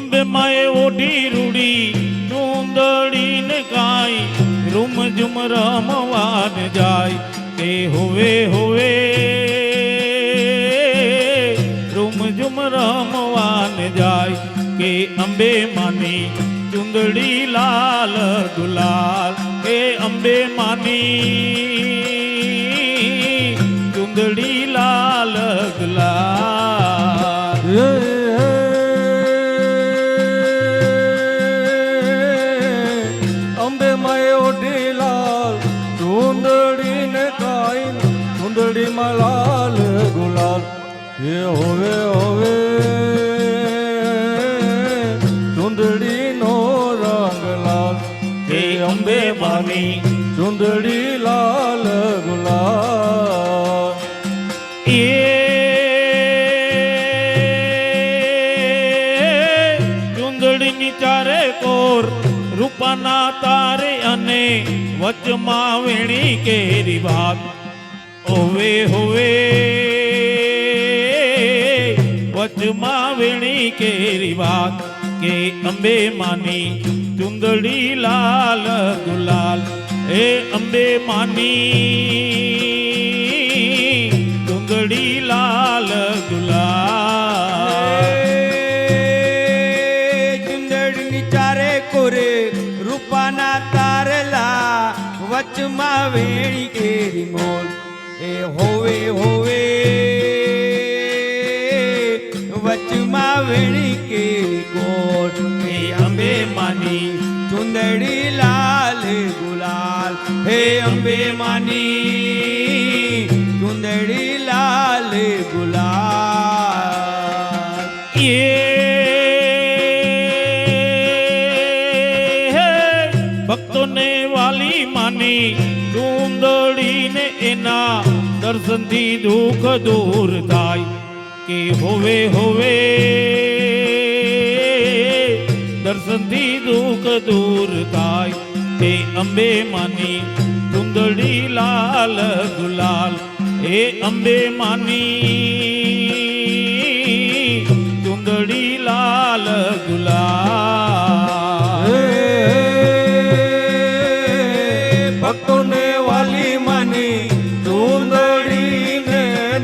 અંબે માએ ઓઢી રૂડી ચૂંદડીને ગાય. રૂમ ઝુમ રમવાન જાય તે હોવે હોવે. રૂમ ઝુમ રમવાન જાય કે અંબે માની ચુંદડી લાલ ગુલાલ. એ અંબે માની ચૂંદડીમાં લાલ ગુલાલ. એ હોવે હોવે. ચૂંદડીનો રંગ લાલ. એ અંબે માની. ચુંદડી લાલ ગુલાલ. એ ચુંદડીની ચારે કોર, રૂપાના તારે અને વચમાં વેણી કેરી વાત હોવે હોવે. વચમાં વેણી કેરી વાત કે અંબે માની, ચુંદડી લાલ, ગુલાલ. એ અંબે માની, ચુંદડી લાલ, ગુલાલ. ચુંદડી ચારે કોરે રૂપાના તારલા, વચમાં વેણી કેરી મોલ. એ હોવે હોવે. વચમાં વેણી કેરી ગોટ એ અંબે માની ચુંદડી લાલ ગુલાલ. હે અંબે માની માની ચૂંદડીને એના દર્શનથી દુઃખ દૂર થાય કે હોવે હોવે દર્શનથી દુઃખ દૂર થાય તે અંબે માની ચુંદડી લાલ ગુલાલ એ અંબે માની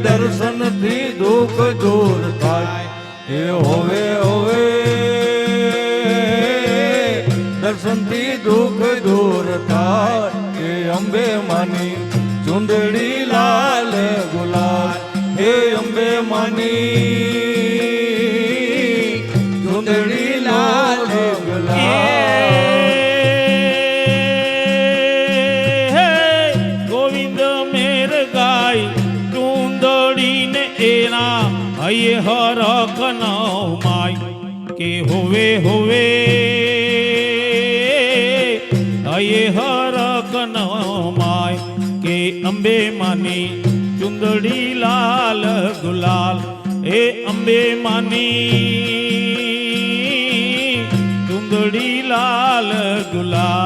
ચૂંદડીને દર્શનથી દુઃખ દૂર થાય. એ હોવે હોવે. દર્શનથી દુઃખ દૂર થાય. એ અંબે માની ચૂંદડી લાલ ગુલાલ. હે અંબે માની હૈયે હરખ ન માય કે હોવે હોવે. હૈયે હરખ ન માય કે અંબે માની ચુંદડી લાલ ગુલાલ. એ અંબે માની ચુંદડી લાલ ગુલાલ.